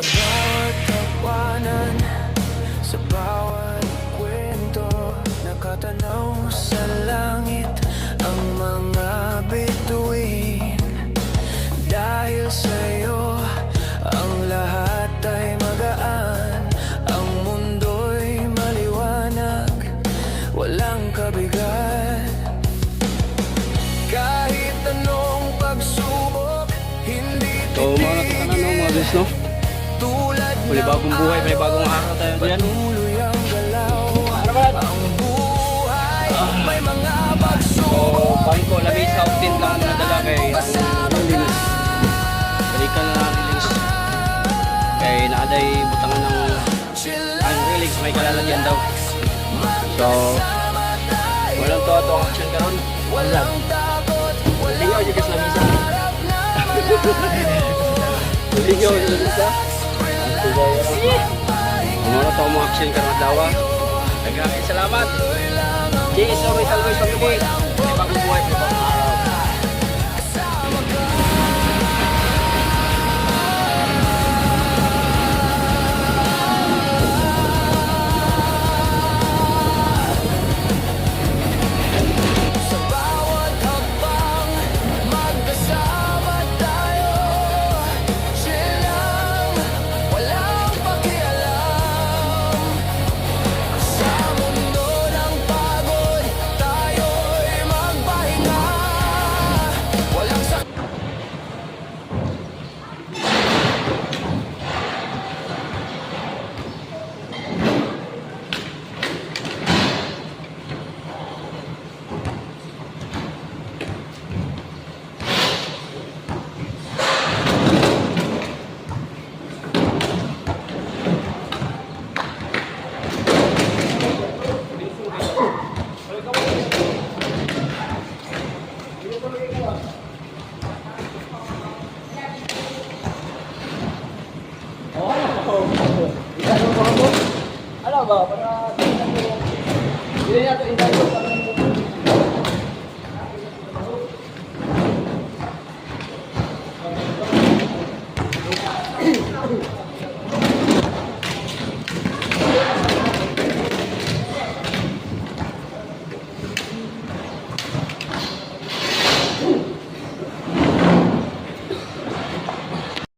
Sa bawat kapanan Sa bawat kwento. Nakatanaw sa langit Ang mga bituin. Dahil sa'yo Ang lahat ay magaan. Ang mundo'y maliwanag Walang kabigat. Kahit anong pagsubok Hindi titigil So mga natatanong no? May bagong buhay, may bagong araw tayo galaw Ano ba? Ang buhay May mga So bangko labi sa outin lang ang nadala kay ang linis. Balikan na ang release. Kay naaday butangan ng ang release may kalalagyan daw. So walang to ato action karon. Wala. Lingaw jud sa misa. Lingaw jud sa misa. Ang tugay ra. Ano to mo action karon dawa. Daghang salamat. Cheers, always, always. May bagong buhay, bagong araw. Ano ba? Para hindi nato indalo